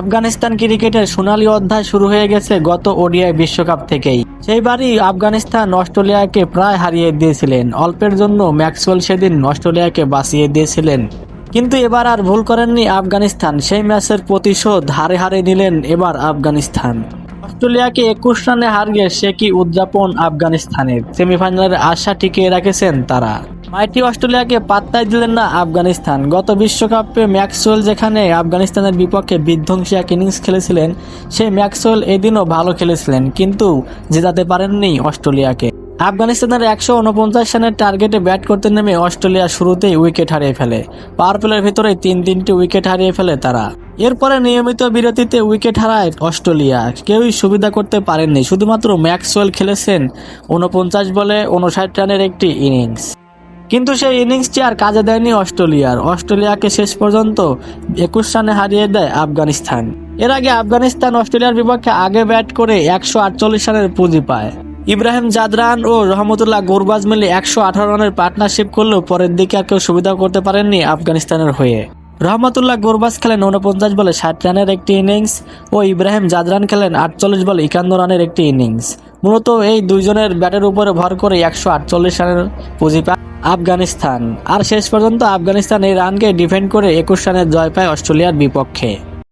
আফগানিস্তান ক্রিকেটের সোনালী অধ্যায় শুরু হয়ে গেছে গত ওডিআই বিশ্বকাপ থেকেই। সেইবারই আফগানিস্তান অস্ট্রেলিয়াকে প্রায় হারিয়ে দিয়েছিলেন। অল্পের জন্য ম্যাক্সওয়েল সেদিন অস্ট্রেলিয়াকে বাঁচিয়ে দিয়েছিলেন। কিন্তু এবার আর ভুল করেননি আফগানিস্তান। সেই ম্যাচের প্রতিশোধ হারে হারে নিলেন এবার আফগানিস্তান। অস্ট্রেলিয়াকে একুশ রানে হারিয়ে সে কি উদযাপন আফগানিস্তানের? সেমিফাইনালের আশা টিকিয়ে রেখেছেন তারা। মাইটি অস্ট্রেলিয়াকে পাত্তাই দিলেন না আফগানিস্তান। গত বিশ্বকাপে ম্যাক্সওয়েল যেখানে আফগানিস্তানের বিপক্ষে বিধ্বংসী এক ইনিংস খেলেছিলেন সেই ম্যাক্সওয়েল এদিনও ভালো খেলেছিলেন, কিন্তু জেতাতে পারেননি অস্ট্রেলিয়াকে। আফগানিস্তানের একশো উনপঞ্চাশ রানের টার্গেটে ব্যাট করতে নেমে অস্ট্রেলিয়া শুরুতেই উইকেট হারিয়ে ফেলে। পাওয়ার প্লের ভিতরে তিন তিনটি উইকেট হারিয়ে ফেলে তারা। এরপরে নিয়মিত বিরতিতে উইকেট হারায় অস্ট্রেলিয়া। কেউই সুবিধা করতে পারেননি, শুধুমাত্র ম্যাক্সওয়েল খেলেছেন উনপঞ্চাশ বলে উনষাট রানের একটি ইনিংস। কিন্তু সেই ইনিংসটি আর কাজে দেয়নি অস্ট্রেলিয়ার। অস্ট্রেলিয়াকে শেষ পর্যন্ত একুশ রানে হারিয়ে দেয় আফগানিস্তান। এর আগে আফগানিস্তান অস্ট্রেলিয়ার বিপক্ষে আগে ব্যাট করে একশো আটচল্লিশ রানের পুঁজি পায়। ইব্রাহিম জাদরান ও রহমতুল্লাহ গুরবাজ মিলে একশো আঠারো রানের পার্টনারশিপ করলেও পরের দিকে আর কেউ সুবিধা করতে পারেননি আফগানিস্তানের হয়ে। রহমতুল্লাহ গোরবাস খেলেন উনপঞ্চাশ বলে ষাট রানের একটি ইনিংস ও ইব্রাহিম জাদরান খেলেন আটচল্লিশ বলে একান্ন রানের একটি ইনিংস। মূলত এই দুইজনের ব্যাটের উপরে ভর করে একশো আটচল্লিশ রানের পুঁজি পায় আফগানিস্তান। আর শেষ পর্যন্ত আফগানিস্তান এই রানকে ডিফেন্ড করে একুশ রানের জয় পায় অস্ট্রেলিয়ার বিপক্ষে।